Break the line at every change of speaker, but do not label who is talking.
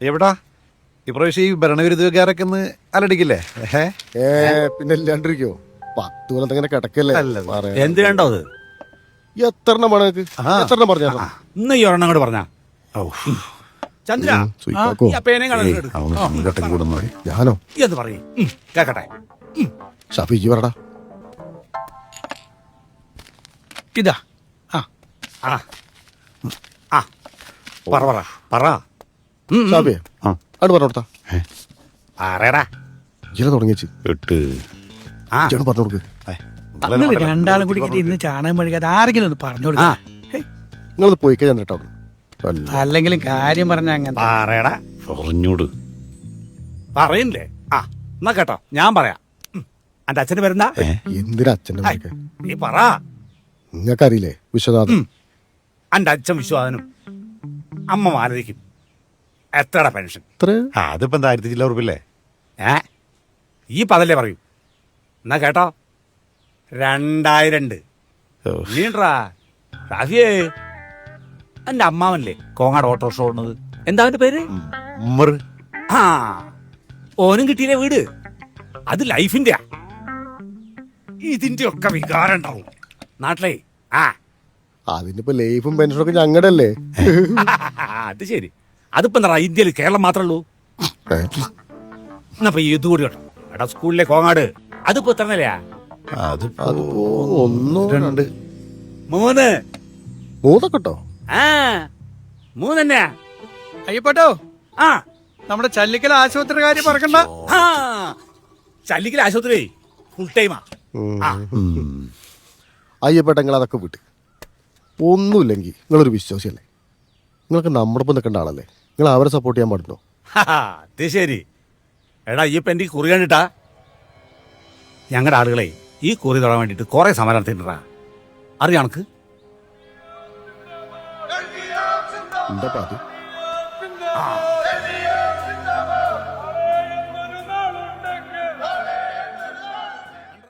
എവിടാ? ഇപ്രാവശ്യം ഈ ഭരണവിരുദ്ധക്കാരൊക്കെ ഒന്ന് അലടിക്കില്ലേ?
ഏ? പിന്നെ ഇല്ലാണ്ടിരിക്കോ പത്ത് കൊല്ലത്ത് ഇങ്ങനെ കിടക്കല്ലേ
അല്ലത്.
പറയാ.
എന്ത് വേണ്ടോ അത്?
എത്ര എണ്ണം വേണം നിനക്ക്
ആ.
എത്ര എണ്ണം പറഞ്ഞാ?
ഇന്ന് ഈ ഒരെണ്ണം കൂടെ പറഞ്ഞാ. ചന്ദ്ര
ഉം, സുയിപ്പാക്കോ.
ഈ അപ്പേനെ കാണാൻ
കൂടുന്നു
ഞാനോ?
എന്ന് പറയും. കേക്കട്ടെ.
ഷഫീക്ക് പറടാ
ഇതാ. ആ.
ആ. ആ. പറ. പറ.
ഷാഫിയെ
ആ.
ആണ് പറഞ്ഞു കൊടുത്താ.
പറയടാ
ഇങ്ങനെ തുടങ്ങിച്ച്
എട്ട്.
ആ.
ചേട്ടൻ പറഞ്ഞു കൊടുക്ക്.
രണ്ടാളും കൂടി ഇങ്ങനെ ഇന്ന് ചാണകം മെഴുകാതെ ആരെങ്കിലും ഒന്ന് പറഞ്ഞു കൊടുക്കാം.
നിങ്ങളത് പോയി കഴിഞ്ഞാൽ കേട്ടോ
അല്ലെങ്കിലും കാര്യം പറഞ്ഞ അങ്ങനെ.
പറയടാ
പറഞ്ഞോട്
പറയുന്നില്ലേ ആ എന്നാ കേട്ടോ ഞാൻ പറയാം. എന്റെ അച്ഛന് വരുന്ന
എന്തിനാ അച്ഛന്റെ മകൾക്ക്
നീ പറ.
നിങ്ങൾക്കറിയില്ലേ വിശ്വനാഥൻ?
എന്റെ അച്ഛൻ വിശ്വാസനും അമ്മ മാലതിക്കും. എത്രടാ പെൻഷൻ?
ഇത്ര
ആ അതിപ്പോ ആയിരത്തി ചില്ലറ ഉറപ്പില്ലേ
ഏ? ഈ പതല്ലേ പറയൂ. എന്നാ കേട്ടോ. രണ്ടായിരം ഉണ്ട്
ഓ,
നീണ്ടാ റാഫിയേ. എന്റെ അമ്മാവനല്ലേ കോങ്ങാട് ഓട്ടോറിക്ഷ ഓടുന്നത്? എന്താ അവന്റെ പേര്?
ഉമ്മർ.
ആ ഓനും കിട്ടിയില്ലേ വീട്? അത് ലൈഫിന്റെ ഇതിന്റെ ഒക്കെ വികാരം ഉണ്ടാവും. നാട്ടിലേ ആ.
അതിനിപ്പോ ലൈഫും പെൻഷനും ഒക്കെ ഞങ്ങളുടെ അല്ലേ
അത് ശരി. അതിപ്പോ എന്താ ഇന്ത്യയിൽ കേരളം മാത്രമേ ഉള്ളൂ? എന്നാ ഇത് കൂടി കേട്ടോ. എടാ സ്കൂളിലെ കോങ്ങാട്. അതിപ്പോ എത്ര നിലയാ?
അതിപ്പോ
അതിപ്പോ
രണ്ട്.
മൂന്ന്. ആ മൂന്ന് തന്നെയാ
അയ്യപ്പെട്ടോ
ആ.
നമ്മുടെ ചല്ലിക്കൽ ആശുപത്രി കാര്യം പറക്കണ്ട
ആ ചല്ലിക്കൽ ആശുപത്രി ഫുൾ ടൈമാ ആ.
അയ്യപ്പെട്ട നിങ്ങൾ അതൊക്കെ വിട്ട്. ഒന്നുമില്ലെങ്കിൽ നിങ്ങളൊരു വിശ്വാസിയല്ലേ? നിങ്ങൾക്ക് നമ്മുടെ ഒപ്പം നിൽക്കേണ്ട ആളല്ലേ? നിങ്ങൾ അവരെ സപ്പോർട്ട് ചെയ്യാൻ പാടുണ്ടോ?
അത് ശരി. എടാ ഈ എന്റെ കുറി കണ്ടിട്ടാ? ഞങ്ങളുടെ ആളുകളെ ഈ കുറി തൊടാൻ വേണ്ടിട്ട് കുറേ സമരം നടത്തിണ്ടാ അറിയാം കണക്ക്
എന്താ അത്
ആ.